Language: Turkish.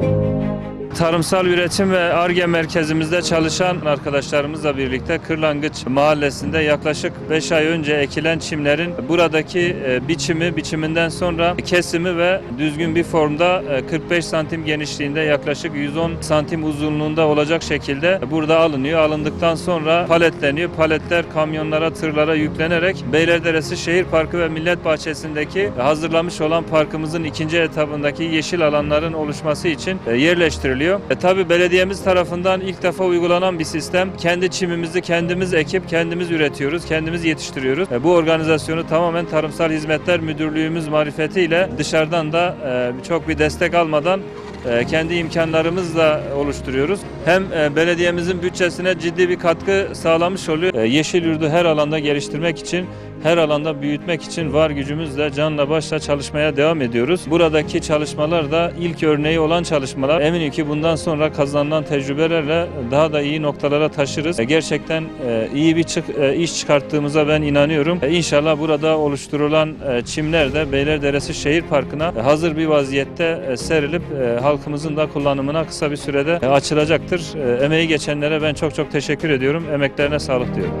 Thank you. Tarımsal üretim ve ARGE merkezimizde çalışan arkadaşlarımızla birlikte Kırlangıç mahallesinde yaklaşık 5 ay önce ekilen çimlerin buradaki e, biçimi, biçiminden sonra kesimi ve düzgün bir formda e, 45 santim genişliğinde yaklaşık 110 santim uzunluğunda olacak şekilde burada alınıyor. Alındıktan sonra paletleniyor. Paletler kamyonlara, tırlara yüklenerek Beylerderesi Şehir Parkı ve Millet Bahçesi'ndeki hazırlamış olan parkımızın ikinci etabındaki yeşil alanların oluşması için e, yerleştiriliyor. E, tabii belediyemiz tarafından ilk defa uygulanan bir sistem. Kendi çimimizi kendimiz ekip kendimiz üretiyoruz, kendimiz yetiştiriyoruz. E, bu organizasyonu tamamen Tarımsal Hizmetler Müdürlüğümüz marifetiyle dışarıdan da e, çok bir destek almadan kendi imkanlarımızla oluşturuyoruz. Hem e, belediyemizin bütçesine ciddi bir katkı sağlamış oluyor. E, Yeşil Yurdu her alanda geliştirmek için her alanda büyütmek için var gücümüzle canla başla çalışmaya devam ediyoruz. Buradaki çalışmalar da ilk örneği olan çalışmalar. Eminim ki bundan sonra kazanılan tecrübelerle daha da iyi noktalara taşırız. E, Gerçekten e, iyi bir e, iş çıkarttığımıza ben inanıyorum. E, İnşallah burada oluşturulan e, çimler de Beylerderesi Şehir Parkı'na e, hazır bir vaziyette e, serilip e, halkımızın da kullanımına kısa bir sürede e, açılacaktır. E, Emeği geçenlere ben çok çok teşekkür ediyorum. Emeklerine sağlık diyorum.